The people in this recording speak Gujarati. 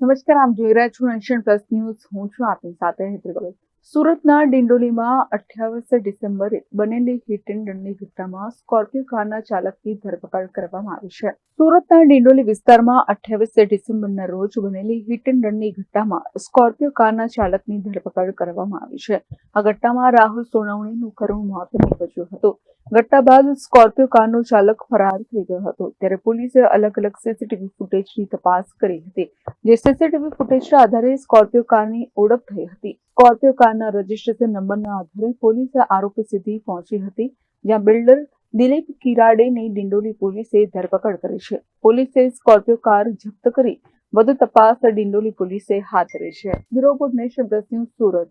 નમસ્કાર, આપ જોઈ રહ્યા છો નેશન પ્લસ ન્યૂઝ. હું છું આપની સાથે હેતલ સુરતના ડિંડોલીમાં અઠ્યાવીસ ડિસેમ્બરે બનેલી હિટ એન્ડ રનની ઘટનામાં સ્કોર્પિયો કારના ચાલકની ધરપકડ કરવામાં આવી છે. સુરતના ડિંડોલી વિસ્તારમાં અઠ્યાવીસ ડિસેમ્બરના રોજ બનેલી હિટ એન્ડ રનની ઘટનામાં સ્કોર્પિયો કારના ચાલકની ધરપકડ કરવામાં આવી છે. આ ઘટનામાં રાહુલ સોનાવણીનું કરુણ મોત નીપજ્યું હતું. ઘટના બાદ સ્કોર્પિયો કારનો ચાલક ફરાર થઈ ગયો હતો. ત્યારે પોલીસે અલગ અલગ સીસીટીવી ફૂટેજની તપાસ કરી હતી. જે સીસીટીવી ફૂટેજના આધારે સ્કોર્પિયો કારની ઓળખ થઈ હતી. સ્કોર્પિયો કારના રજીસ્ટ્રેશન નંબરના આધારે પોલીસે આરોપી સુધી પહોંચી હતી, જ્યાં બિલ્ડર દિલીપ કિરાડેની ડિંડોલી પોલીસે ધરપકડ કરી છે. પોલીસે સ્કોર્પિયો કાર જપ્ત કરી, વધુ તપાસ ડિંડોલી પોલીસે હાથ ધરી છે. Bureau nation plus news Surat.